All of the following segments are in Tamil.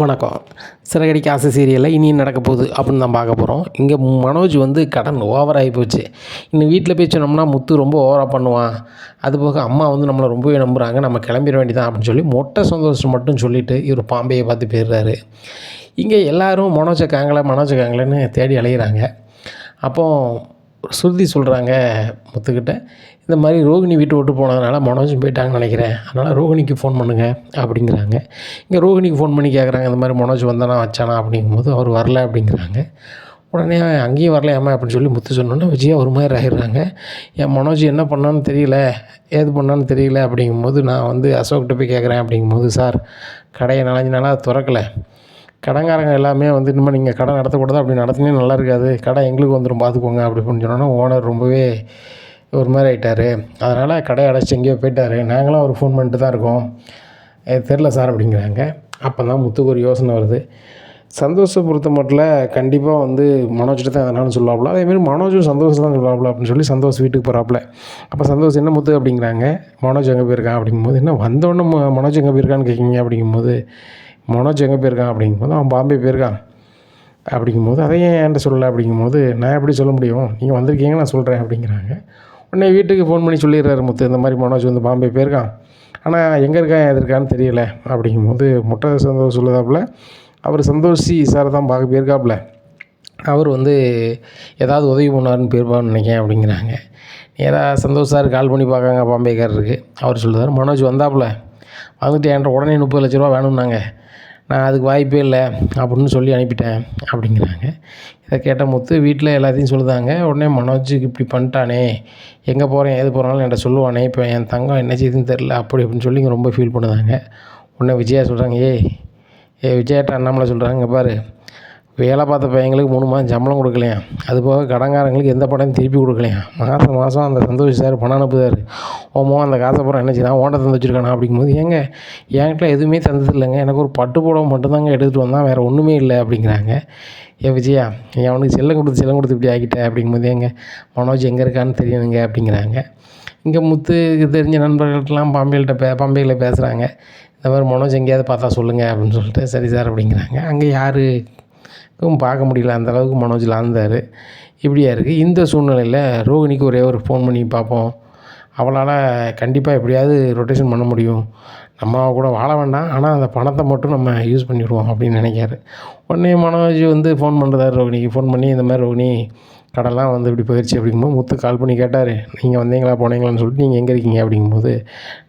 வணக்கம். சிறகடிக்கு ஆசை சீரியலில் இனி நடக்க போகுது அப்படின்னு தான் பார்க்க போகிறோம் இங்கே மனோஜ் வந்து கடன் ஓவராகி போச்சு. இன்னும் வீட்டில் போய் சொன்னோம்னா முத்து ரொம்ப ஓவராக பண்ணுவான். அதுபோக அம்மா வந்து நம்மளை ரொம்பவே நம்புகிறாங்க நம்ம கிளம்பிட வேண்டியதான் அப்படின்னு சொல்லி மொட்டை சந்தோஷம் மட்டும் சொல்லிவிட்டு இவர் பாம்பையை பார்த்து போயிடுறாரு. இங்கே எல்லோரும் மனோஜை காங்கலை மனோஜை காங்கலைன்னு தேடி அலைகிறாங்க அப்போது ஸ்ருதி சொல்கிறாங்க முத்துக்கிட்ட இந்த மாதிரி ரோகிணி வீட்டு விட்டு போனதுனால மனோஜும் போயிட்டாங்கன்னு நினைக்கிறேன். அதனால் ரோகிணிக்கு ஃபோன் பண்ணுங்கள் அப்படிங்கிறாங்க. இங்கே ரோகிணிக்கு ஃபோன் பண்ணி கேட்குறாங்க இந்த மாதிரி மனோஜ் வந்தானா வச்சானா? அப்படிங்கும்போது அவர் வரல அப்படிங்கிறாங்க. உடனே அங்கேயும் வரலையாமா அப்படின்னு சொல்லி முத்து சொன்னோன்னே விஜயா ஒரு மாதிரி ஆகிடுறாங்க என் மனோஜ் என்ன பண்ணான்னு தெரியல ஏது பண்ணான்னு தெரியல? அப்படிங்கும்போது நான் வந்து அசோக்கிட்ட போய் கேட்குறேன் அப்படிங்கும்போது சார் கடையை நாலஞ்சு நாளாக திறக்கலை. கடன்காரங்க எல்லாமே வந்து இனிமேல் நீங்கள் கடை நடத்தக்கூடாது அப்படி நடத்தினே நல்லா இருக்காது. கடை எங்களுக்கு வந்துடும் பார்த்துக்கோங்க அப்படி அப்படின்னு சொன்னோன்னா ஓனர் ரொம்பவே ஒரு மாதிரி ஆகிட்டாரு அதனால் கடை அடைச்சி எங்கேயோ போயிட்டார். நாங்களும் அவர் ஃபோன் பண்ணிட்டு தான் இருக்கோம். தெரில சார் அப்படிங்கிறாங்க. அப்போ தான் முத்துக்கு ஒரு யோசனை வருது. சந்தோஷம் பொறுத்த மட்டும் கண்டிப்பாக வந்து மனோஜ்கிட்ட தான் எதனாலும் சொல்லுவாப்புல அதேமாரி மனோஜும் சந்தோஷம் தான் சொல்லுவாப்புல அப்படின்னு சொல்லி சந்தோஷ் வீட்டுக்கு போகிறாப்புல அப்போ சந்தோஷ் என்ன முத்து? அப்படிங்கிறாங்க. மனோஜ் எங்கே போயிருக்கான்? அப்படிங்கும்போது என்ன வந்தோடனே மனோஜ் எங்கே போயிருக்கான்னு கேட்குறீங்க அப்படிங்கும்போது மனோஜ் எங்கே போயிருக்கான் அப்படிங்கும்போது அவன் பாம்பே போயிருக்கான். அப்படிங்கும்போது அதை ஏன் என்கிட்ட சொல்லலை அப்படிங்கும்போது நான் எப்படி சொல்ல முடியும்? நீங்கள் வந்திருக்கீங்க நான் சொல்கிறேன் அப்படிங்கிறாங்க. உடனே வீட்டுக்கு ஃபோன் பண்ணி சொல்லிடுறாரு முத்து இந்த மாதிரி மனோஜ் வந்து பாம்பே போயிருக்கான். ஆனால் எங்கே இருக்கான் எது இருக்கான்னு தெரியல. அப்படிங்கும்போது முட்டை சந்தோஷ் சொல்லுதாப்புல அவர் சந்தோஷி சார் தான் பார்க்க போயிருக்காப்புல. அவர் வந்து ஏதாவது உதவி பண்ணாருன்னு போயிருப்பான்னு நினைக்கிறேன் அப்படிங்கிறாங்க. நேராக சந்தோஷ் சார் கால் பண்ணி பார்க்காங்க பாம்பேக்காரருக்கு. அவர் சொல்லுதார் மனோஜ் வந்தாப்புல. வந்துட்டு என்கிட்ட உடனே முப்பது லட்ச ரூபா வேணும்னாங்க. நான் அதுக்கு வாய்ப்பே இல்லை அப்படின்னு சொல்லி அனுப்பிட்டேன் அப்படிங்கிறாங்க. இதை கேட்ட முத்து வீட்டில் எல்லாத்தையும் சொல்லுதாங்க. உடனே மனோஜுக்கு இப்படி பண்ணிட்டானே. எங்கே போகிறேன் எது போகிறாலும் என்கிட்ட சொல்லுவானே. இப்போ என் தங்கம் என்ன செய்யுதுன்னு தெரில அப்படி அப்படின்னு சொல்லி இங்கே ரொம்ப ஃபீல் பண்ணுதாங்க. உடனே விஜயா சொல்கிறாங்க ஏய் ஏ விஜயாட்ட அண்ணாமலை சொல்கிறாங்க பாரு. வேலை பார்த்த பையங்களுக்கு மூணு மாதம் சம்பளம் கொடுக்கலையாம் அது போக கடன்காரங்களுக்கு எந்த பணம் திருப்பி கொடுக்கலையாம் மாதம் மாதம் அந்த சந்தோஷ் சார் பணம் அனுப்புதார். ஓமோ அந்த காசை பூரா என்ன செய்யலாம் ஓட்ட தந்து வச்சுருக்கானா அப்படிங்கும்போது ஏங்க என்கிட்ட எதுவுமே தந்தது இல்லைங்க. எனக்கு ஒரு பட்டு புடவை மட்டும்தாங்க எடுத்துகிட்டு வந்தான். வேறு ஒன்றுமே இல்லை அப்படிங்கிறாங்க. ஏ விஜயா என் அவனுக்கு செல்லம் கொடுத்து செல்லம் கொடுத்து இப்படி ஆகிட்ட அப்படிங்கும்போது எங்க மனோஜ் எங்கே இருக்கான்னு தெரியணுங்க அப்படிங்கிறாங்க. இங்கே முத்து தெரிஞ்ச நண்பர்கள்ட்டலாம் பாம்பேல்கிட்ட பே பாம்பேயில் பேசுகிறாங்க இந்த மாதிரி மனோஜ் எங்கேயாவது பார்த்தா சொல்லுங்கள் அப்படின்னு சொல்லிட்டு சரி சார் அப்படிங்கிறாங்க. அங்கே யார்? பார்க்க முடியல. அந்த அளவுக்கு மனோஜ் லாந்தார். இப்படியா இருக்குது இந்த சூழ்நிலையில் ரோகிணிக்கு ஒரே ஒரு ஃபோன் பண்ணி பார்ப்போம். அவளால் கண்டிப்பாக எப்படியாவது ரொட்டேஷன் பண்ண முடியும். நம்ம கூட வாழ வேண்டாம். ஆனால் அந்த பணத்தை மட்டும் நம்ம யூஸ் பண்ணிடுவோம் அப்படின்னு நினைக்காரு உடனே மனோஜ் வந்து ஃபோன் பண்ணுறாரு ரோகிணிக்கு. ஃபோன் பண்ணி இந்த மாதிரி ரோகிணி கடலாம் வந்து இப்படி போயிடுச்சு அப்படிங்கும்போது முத்து கால் பண்ணி கேட்டார். நீங்கள் வந்தீங்களா போனீங்களான்னு சொல்லிட்டு நீங்கள் எங்கே இருக்கீங்க? அப்படிங்கும்போது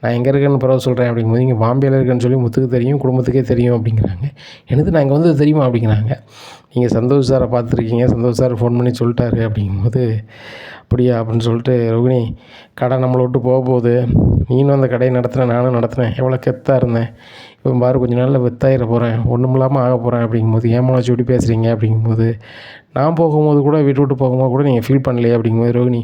நான் எங்கே இருக்கேன்னு பிறகு சொல்கிறேன் அப்படிங்கும்போது இங்கே பாம்பேயில் இருக்கேன்னு சொல்லி முத்துக்கு தெரியும் குடும்பத்துக்கே தெரியும் அப்படிங்கிறாங்க. எனக்கு நாங்கள் வந்து தெரியுமா? அப்படிங்கிறாங்க. நீங்கள் சந்தோஷ் சாரை பார்த்துருக்கீங்க சந்தோஷ் சார் ஃபோன் பண்ணி சொல்லிட்டாரு அப்படிங்கும்போது அப்படியா அப்படின்னு சொல்லிட்டு ரோகிணி கடை நம்மளை விட்டு போக போகுது. நீனும் அந்த கடையை நடத்துனேன் நானும் நடத்துனேன். எவ்வளோ கெத்தாக இருந்தேன். இப்போ பாரு கொஞ்ச நாளில் வெத்தாயிட போகிறேன் ஒன்றும் இல்லாமல் ஆக போகிறேன் அப்படிங்கும்போது ஏமாச்சு எப்படி பேசுகிறீங்க அப்படிங்கும்போது நான் போகும்போது கூட வீட்டு விட்டு போகும்போது கூட நீங்கள் ஃபீல் பண்ணலையே அப்படிங்கும்போது ரோகிணி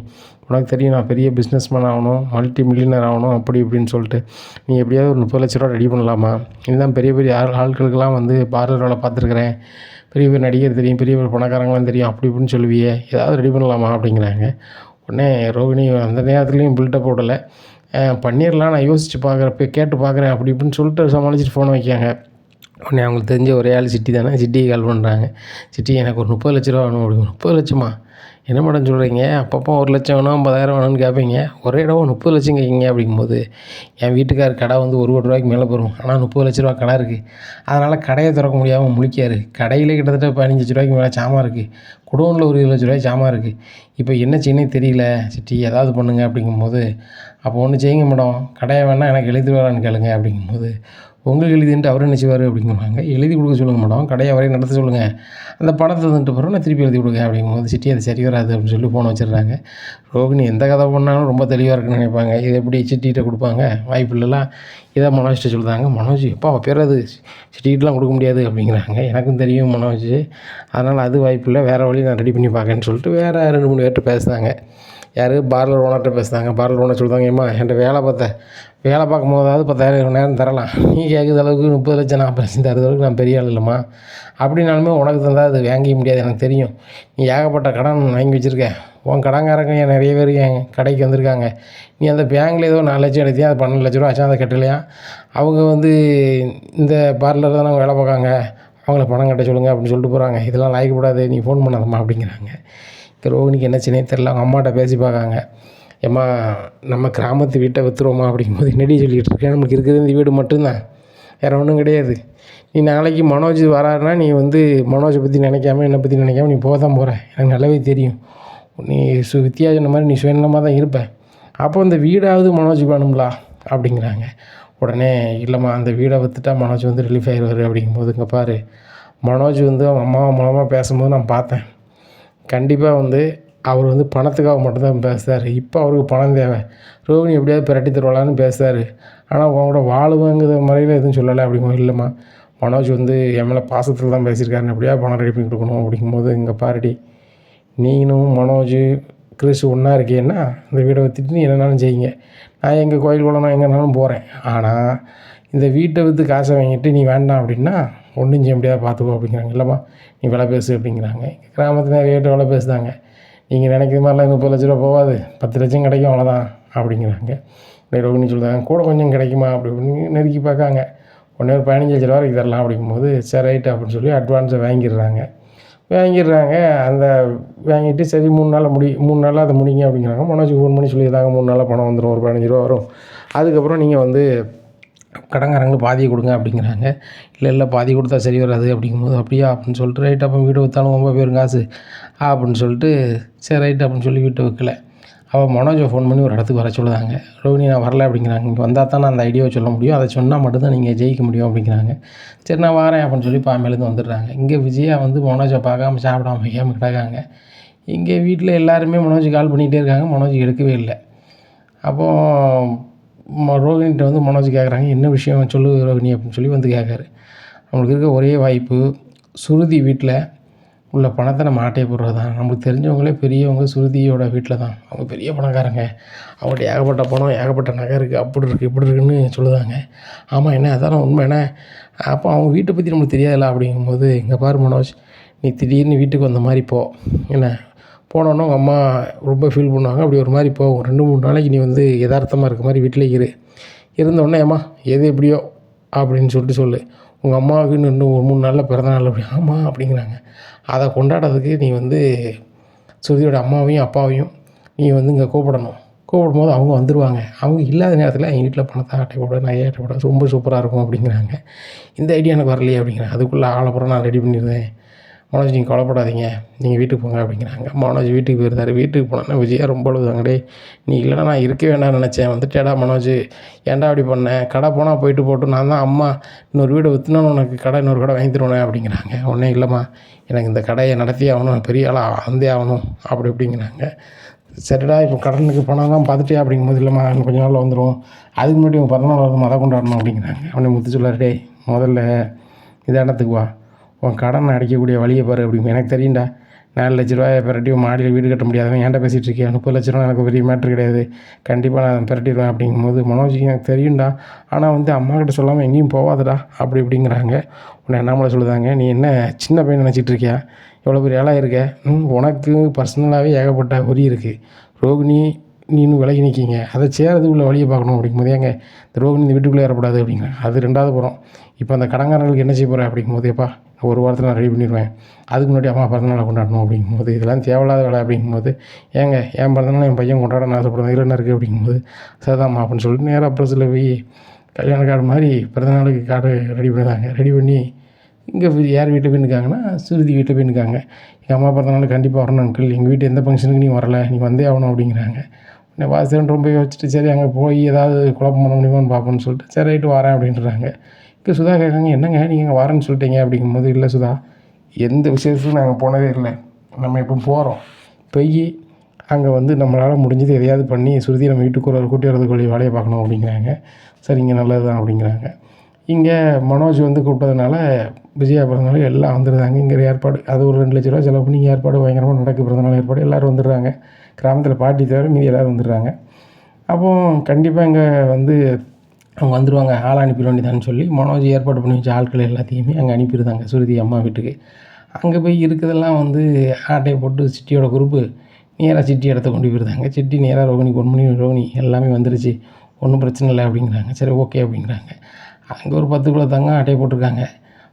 உனக்கு தெரியும் நான் பெரிய பிஸ்னஸ் மேன் ஆகணும் மல்டி மில்லியனர் ஆகணும் அப்படி இப்படின்னு சொல்லிட்டு நீ எப்படியாவது ஒரு முப்பது லட்ச ரூபா ரெடி பண்ணலாமா? இதுதான் பெரிய பெரிய ஆள் ஆட்களுக்கெல்லாம் வந்து பார்லர் வேலை பார்த்துருக்குறேன். பெரிய பெரிய நடிகர் தெரியும் பெரிய பெரிய பணக்காரங்களாம் தெரியும் அப்படி இப்படின்னு சொல்லுவியே ஏதாவது ரெடி பண்ணலாமா அப்படிங்கிறாங்க. உடனே ரோகிணி அந்த நேரத்துலையும் பில்டப் போடலை. பண்ணிடலாம் நான் யோசித்து பார்க்குறப்ப கேட்டு பார்க்குறேன் அப்படி இப்படின்னு சொல்லிட்டு சமாளிச்சுட்டு ஃபோனை வைக்காங்க உடனே அவங்களுக்கு தெரிஞ்ச ஒரே ஆள் சிட்டி தானே சிட்டியை கால் பண்ணுறாங்க சிட்டி எனக்கு ஒரு முப்பது லட்ச ரூபா வேணும். அப்படிங்க முப்பது லட்சமா? என்ன மேடம் சொல்கிறீங்க அப்பப்போ ஒரு லட்சம் வேணும் ஐம்பதாயிரம் வேணும்னு கேட்பீங்க ஒரே இடம் முப்பது லட்சம் கேட்குங்க அப்படிங்கும்போது என் வீட்டுக்கார் கடை வந்து ஒரு கோடி ரூபாய்க்கு மேலே போகும் ஆனால் முப்பது லட்ச ரூபா கடை இருக்குது அதனால் கடையை திறக்க முடியாமல் முழிக்காரு. கடையில் கிட்டத்தட்ட பதினஞ்சு லட்ச ரூபாய்க்கு மேலே சாமான் இருக்குது குடோனில் ஒரு இருபது லட்ச ரூபாய் சாமான் இருக்குது இப்போ என்ன செய்யணும் தெரியல. சிட்டி ஏதாவது பண்ணுங்க அப்படிங்கும்போது அப்போ ஒன்று செய்யுங்க மேடம். கடையை வேணால் எனக்கு எழுதி வரான்னு கேளுங்க அப்படிங்கும்போது உங்களுக்கு எழுதின்ட்டு அவர் என்ன செய்வார் அப்படிங்கிறாங்க எழுதி கொடுக்க சொல்லுங்க மேடம். கடையை வரையும் நடத்த சொல்லுங்கள் அந்த பணத்தை தந்துட்டு பிறகு நான் திருப்பி எழுதி கொடுங்க அப்படிங்கும்போது சிட்டி அது சரி வராது அப்படின்னு சொல்லி ஃபோன் வச்சிடுறாங்க. ரோகிணி எந்த கதை பண்ணாலும் ரொம்ப தெளிவாக இருக்குன்னு நினைப்பாங்க. இது எப்படி சிட்டிகிட்ட கொடுப்பாங்க? வாய்ப்பு இல்லைலாம் இதை மனோஜ்கிட்ட சொல்லுதாங்க மனோஜ் எப்பா அவள் பேர் அது? சிட்டிகிட்டலாம் கொடுக்க முடியாது அப்படிங்கிறாங்க. எனக்கும் தெரியும் மனோஜ். அதனால் அது வாய்ப்பு இல்லை வேறு வழி நான் ரெடி பண்ணி பார்க்கேன்னு சொல்லிட்டு வேறு ரெண்டு மூணு பேர்கிட்ட பேசுகிறாங்க யார்? பார்லர் ஓனர்கிட்ட பேசுனாங்க. பார்லர் ஓனர் சொல்லுவாங்க ஏம்மா என்கிட்ட வேலை பார்த்த வேலை பார்க்கும் போதாவது பத்தாயிரம் நேரம் தரலாம். நீ கேட்குற அளவுக்கு முப்பது லட்சம் நாற்பது லட்சம் தரது அளவுக்கு நான் பெரிய ஆள் இல்லைம்மா. அப்படின்னாலுமே உனக்கு தந்தால் அது வாங்கிக்க முடியாது எனக்கு தெரியும். நீ ஏகப்பட்ட கடன் வாங்கி வச்சுருக்க. உன் கடன்காரங்க நிறைய பேர் என் கடைக்கு வந்திருக்காங்க. நீ அந்த பேங்கில் ஏதோ நாலு லட்சம் எடுத்தியா? அது பன்னெண்டு லட்ச ரூபா ஆச்சு அதை கட்டலையா? அவங்க வந்து இந்த பார்லர் தானே வேலை பார்க்காங்க. அவங்கள பணம் கட்ட சொல்லுங்கள் அப்படின்னு சொல்லிட்டு போகிறாங்க இதெல்லாம் லாய்க்கப்படாது. நீ ஃபோன் பண்ணாதம்மா அப்படிங்கிறாங்க. ரோகிணிக்கு என்ன செய்யனே தெரில அவங்க அம்மாட்ட பேசி பார்க்காங்க. ஏம்மா நம்ம கிராமத்து வீட்டை விற்றுருவோமா அப்படிங்கும்போது என்னடி சொல்லிகிட்டு இருக்கேன். நமக்கு இருக்கிறது இந்த வீடு மட்டும்தான். வேறு ஒன்றும் கிடையாது. நீ நாளைக்கு மனோஜ் வராருன்னா நீ வந்து மனோஜை பற்றி நினைக்காம என்னை பற்றி நினைக்காம நீ போக தான் போகிற எனக்கு நல்லாவே தெரியும். நீ சு வித்யா சொன்ன மாதிரி நீ சுயநலமாக தான் இருப்பேன் அப்போ இந்த வீடாவது மனோஜுக்கு வேணும்லா? அப்படிங்கிறாங்க. உடனே இல்லைம்மா அந்த வீடை விற்றுட்டா மனோஜ் வந்து ரிலீஃப் ஆகிடுவார் அப்படிங்கும்போது இங்கே பாரு. மனோஜ் வந்து அவங்க அம்மா மூலமாக பேசும்போது நான் பார்த்தேன். கண்டிப்பாக வந்து அவர் வந்து பணத்துக்காக மட்டும்தான் பேசுகிறாரு இப்போ அவருக்கு பணம் தேவை. ரோகிணி எப்படியாவது பிரட்டி தருவாளான்னு பேசுகிறாரு ஆனால் உங்களோட வாழுவேங்கிற முறையில் எதுவும் சொல்லலை அப்படிங்கும் இல்லைம்மா. மனோஜ் வந்து என் மேலே பாசத்தில் தான் பேசியிருக்காரு எப்படியா பணம் ரெடி பண்ணி கொடுக்கணும்? அப்படிங்கும்போது இங்கே பாருடி. நீனும் மனோஜ் கிறிஸ் ஒன்றா இருக்கேன்னா இந்த வீடை விற்றுட்டு நீ என்னன்னாலும் செய்யுங்க. நான் எங்கள் கோயில் குளம் நான் எங்கேனாலும் போகிறேன் ஆனால் இந்த வீட்டை விற்று காசை வாங்கிட்டு நீ வேண்டாம் அப்படின்னா ஒன்றும் செய்ய முடியாது பார்த்துக்கோ அப்படிங்கிறாங்க. இல்லைம்மா நீ விலை பேசு அப்படிங்கிறாங்க. கிராமத்தில் நிறைய ரேட்டு விலை பேசுதாங்க. நீங்கள் நினைக்கிற மாதிரிலாம் முப்பது லட்ச ரூபா போகாது. பத்து லட்சம் கிடைக்கும் அவ்வளோதான் அப்படிங்கிறாங்க. உடனே ரோகிணி சொல்லுறாங்க கூட கொஞ்சம் கிடைக்குமா அப்படி அப்படின்னு நெருக்கி பார்க்காங்க. ஒன்றே ஒரு பதினஞ்சு லட்ச ரூபா வரைக்கும் தரலாம் அப்படிங்கும்போது சரி ரைட்டு அப்படின்னு சொல்லி அட்வான்ஸை வாங்கிடுறாங்க. வாங்கிடுறாங்க. அந்த வாங்கிட்டு சரி மூணு நாளில் முடி மூணு நாளில் அதை முடிங்க அப்படிங்கிறாங்க. மனோஜுக்கு ஃபோன் பண்ணி சொல்லியிருந்தாங்க மூணு நாளில் பணம் வந்துடும் ஒரு பதினஞ்சு ரூபா வரும். அதுக்கப்புறம் நீங்கள் வந்து கடன்காரங்களுக்கு பாதியை கொடுங்க அப்படிங்கிறாங்க. இல்லை இல்லை பாதி கொடுத்தா சரி வராது அப்படிங்கும்போது அப்படியா அப்படின்னு சொல்லிட்டு ரைட் அப்போ வீடு விற்றாலும் ரொம்ப பேரும் காசு. அப்படின்னு சொல்லிட்டு சரி ரைட் அப்படின்னு சொல்லி வீட்டை வைக்கல. அவள் மனோஜை ஃபோன் பண்ணி ஒரு இடத்துக்கு வர சொல்லுதாங்க. ரோஹினி நான் வரல அப்படிங்கிறாங்க. இங்கே வந்தால் தான் நான் அந்த ஐடியாவை சொல்ல முடியும். அதை சொன்னால் மட்டும்தான் நீங்கள் ஜெயிக்க முடியும் அப்படிங்கிறாங்க. சரி நான் வரேன் அப்படின்னு சொல்லி பாம்பேலேருந்து வந்துடுறாங்க. இங்கே விஜயா வந்து மனோஜை பார்க்காம சாப்பிடாம வைக்காமல் கிடக்காங்க. இங்கே வீட்டில் எல்லாருமே மனோஜ் கால் பண்ணிகிட்டே இருக்காங்க. மனோஜ் எடுக்கவே இல்லை. அப்போது ரோகிணிகிட்ட வந்து மனோஜ் கேட்குறாங்க என்ன விஷயம்? சொல்லு ரோகிணி அப்படின்னு சொல்லி வந்து கேட்காரு நம்மளுக்கு இருக்க ஒரே வாய்ப்பு சுருதி வீட்டில் உள்ள பணத்தை நம்ம ஆட்டையை போடுறது தான் நமக்கு தெரிஞ்சவங்களே பெரியவங்க சுருதியோட வீட்டில் தான் அவங்க பெரிய பணக்காரங்க. அவங்கள்ட்ட ஏகப்பட்ட பணம் ஏகப்பட்ட நகை இருக்குது அப்படி இருக்குது இப்படி இருக்குன்னு சொல்லுதாங்க. ஆமாம் என்ன அதான உண்மை என்ன? அப்போ அவங்க வீட்டை பற்றி நம்மளுக்கு தெரியாதுல்ல அப்படிங்கும்போது இங்கே பாரு மனோஜ் நீ திடீர்னு வீட்டுக்கு வந்த மாதிரி போ. என்ன போனோன்னே உங்கள் அம்மா ரொம்ப ஃபீல் பண்ணுவாங்க. அப்படி ஒரு மாதிரி போகும். ரெண்டு மூணு நாளைக்கு நீ வந்து யதார்த்தமாக இருக்க மாதிரி வீட்டிலே இரு. இருந்தோடனே ஏம்மா எது எப்படியோ அப்படின்னு சொல்லிட்டு சொல்லு. உங்கள் அம்மாவுக்கு இன்னும் ஒரு மூணு நாளில் பிறந்தநாள் அப்படி ஆமாம் அப்படிங்கிறாங்க. அதை கொண்டாடுறதுக்கு நீ வந்து சுருதியோட அம்மாவையும் அப்பாவையும் நீ வந்து இங்கே கூப்பிடணும். கூப்பிடும் போது அவங்க வந்துடுவாங்க அவங்க இல்லாத நேரத்தில் எங்கள் வீட்டில் பணத்தை ஆட்டை போட நகையை ஆட்டை போட ரொம்ப சூப்பராக இருக்கும் அப்படிங்கிறாங்க. இந்த ஐடியா எனக்கு வரலையே அப்படிங்கிறேன் அதுக்குள்ளே ஆளப்புறம் நான் ரெடி பண்ணிடுவேன் மனோஜ் நீங்கள் கவலைப்படாதீங்க. நீங்கள் வீட்டுக்கு போங்க அப்படிங்கிறாங்க. மனோஜ் வீட்டுக்கு போயிருந்தார். வீட்டுக்கு போனோன்னா விஜயா ரொம்ப அழுதாங்கடே நீ இல்லைனா நான் இருக்க வேண்டாம்னு நினச்சேன். வந்துட்டேடா மனோஜ். ஏன்டா அப்படி பண்ணேன் கடை போனால் போயிட்டு போட்டு நான் தான் அம்மா. இன்னொரு வீடு விற்றுனோன்னு உனக்கு கடை இன்னொரு கடை வாங்கி தருவேன் அப்படிங்கிறாங்க. ஒன்றே இல்லைம்மா. எனக்கு இந்த கடையை நடத்தி ஆகணும். பெரிய ஆளாக வந்தே ஆகணும். அப்படி இப்படிங்கிறாங்க. சரிடா இப்போ கடனுக்கு பணம் தான் பார்த்துட்டே அப்படிங்கும்போது இல்லைம்மா இன்னும் கொஞ்ச நாளில் வந்துடும் அதுக்கு முன்னாடி உங்கள் பிறந்தநாள் வருது மத கொண்டாடணும்? அப்படிங்கிறாங்க. அவனை முத்து சொல்லாரு டேய் முதல்ல இடத்துக்கு வா. உன் கடன் அடைக்கக்கூடிய வழியை பாரு அப்படிங்க எனக்கு தெரியும்டா. நாலு லட்ச ரூபாய் பெரட்டி மாடியில் வீடு கட்ட முடியாதவன் ஏன்டா பேசிகிட்டு இருக்கேன் முப்பது லட்ச ரூபா எனக்கு பெரிய மேட்ரு கிடையாது. கண்டிப்பாக நான் பெரட்டிடுவேன் அப்படிங்கும்போது மனோஜிக்கு எனக்கு தெரியும்டா. ஆனால் வந்து அம்மா கிட்ட சொல்லாமல் எங்கேயும் போகாதடா அப்படி இப்படிங்கிறாங்க. உன்னை அண்ணாமலை சொல்லுதாங்க. நீ என்ன சின்ன பையன் நினச்சிட்டு இருக்கியா? எவ்வளோ பெரிய ஆளாக இருக்க? உனக்கு பர்சனலாகவே ஏகப்பட்ட உரி இருக்குது ரோகிணி நீனும் விலகி நிற்கிங்க அதை சேரது உள்ள வழியை பார்க்கணும் அப்படிங்கும்போது ஏங்க இந்த ரோகிணி இந்த வீட்டுக்குள்ளே ஏறப்படாது அப்படிங்க அது ரெண்டாவது புறம். இப்போ அந்த கடங்காரங்களுக்கு என்ன செய்ய போகிறேன் அப்படிங்கும்போது எப்பா ஒரு வாரத்தில் நான் ரெடி பண்ணிடுவேன் அதுக்கு முன்னாடி அம்மா பிறந்தநாளை கொண்டாடணும் அப்படிங்கும்போது இதெல்லாம் தேவையில்லாத வேலை அப்படிங்கும்போது ஏங்க என் பிறந்தநாள் என் பையன் கொண்டாட ஆசைப்படுறேன் இதில் என்ன இருக்குது அப்படிங்கும்போது சரிதாம்மா அப்படின்னு சொல்லிட்டு நேராக ப்ரெஸ்ஸில் போய் கல்யாண கார்டு மாதிரி பிறந்தநாளுக்கு கார்டு ரெடி பண்ணுறாங்க ரெடி பண்ணி இங்கே யார் வீட்டில் போய் நிற்காங்கன்னா சுருதி வீட்டில் போய் நிற்காங்க எங்கள் அம்மா பிறந்தநாள் கண்டிப்பாக வரணும் அங்கிள் எங்கள் வீட்டு எந்த ஃபங்க்ஷனுக்கு நீ வரல நீ வந்தே ஆகணும் அப்படிங்கிறாங்க. உடனே வாசன் ரொம்ப யோசிச்சுட்டு சரி அங்கே போய் ஏதாவது குழப்பம் பண்ண முடியுமான்னு பார்ப்போம்னு சொல்லிட்டு சரி ரைட்டு வரேன் அப்படின்றாங்க. இப்போ சுதா கேட்காங்க என்னங்க நீங்கள் இங்கே வரேன்னு சொல்லிட்டீங்க? அப்படிங்கும்போது இல்லை சுதா எந்த விஷயத்துக்கும் நாங்கள் போனதே இல்லை. நம்ம இப்போ போகிறோம் போய் அங்கே வந்து நம்மளால் முடிஞ்சது எதையாவது பண்ணி சுருதி நம்ம வீட்டுக்கு ஒரு கூட்டி வரதுக்குரிய வேலையை பார்க்கணும் அப்படிங்கிறாங்க. சரிங்க நல்லது தான் அப்படிங்கிறாங்க. இங்கே மனோஜ் வந்து கூப்பிட்டதுனால விஜயா பிறந்தநாள் எல்லாம் வந்துடுறாங்க. இங்கே ஏற்பாடு அது ஒரு ரெண்டு லட்ச ரூபா செலவு பண்ணி ஏற்பாடு பயங்கரமாக நடக்கு. பிறந்தநாள் ஏற்பாடு எல்லோரும் வந்துடுறாங்க. கிராமத்தில் பாட்டி தவிர மீதி எல்லோரும் வந்துடுறாங்க. அப்போது கண்டிப்பாக இங்கே வந்து அவங்க வந்துடுவாங்க ஆள் அனுப்பிட வேண்டியதான்னு சொல்லி மனோஜ் ஏற்பாடு பண்ணி வச்ச ஆட்கள் எல்லாத்தையுமே அங்கே அனுப்பிடுதாங்க சுருதி அம்மா வீட்டுக்கு. அங்கே போய் இருக்கிறதெல்லாம் வந்து ஆட்டையை போட்டு சிட்டியோட குரூப்பு நேராக சிட்டி இடத்த கொண்டு போயிருந்தாங்க சிட்டி நேராக ரோகிணி பொன்மணி ரோகிணி எல்லாமே வந்துருச்சு. ஒன்றும் பிரச்சனை இல்லை அப்படிங்கிறாங்க. சரி ஓகே அப்படிங்கிறாங்க. அங்கே ஒரு பத்து கிலோ தங்க ஆட்டையை போட்டிருக்காங்க.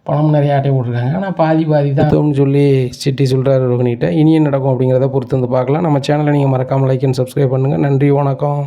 பணம் நிறைய ஆட்டையை போட்டிருக்காங்க. ஆனால் பாதி பாதி தான். அப்படின்னு சொல்லி சிட்டி சொல்கிறாரு ரோகிணிகிட்ட. இனி நடக்கும் அப்படிங்கிறத பொறுத்து வந்து பார்க்கலாம். நம்ம சேனலை நீங்கள் மறக்காமல் லைக் அண்ட் சப்ஸ்கிரைப் பண்ணுங்கள் நன்றி வணக்கம்.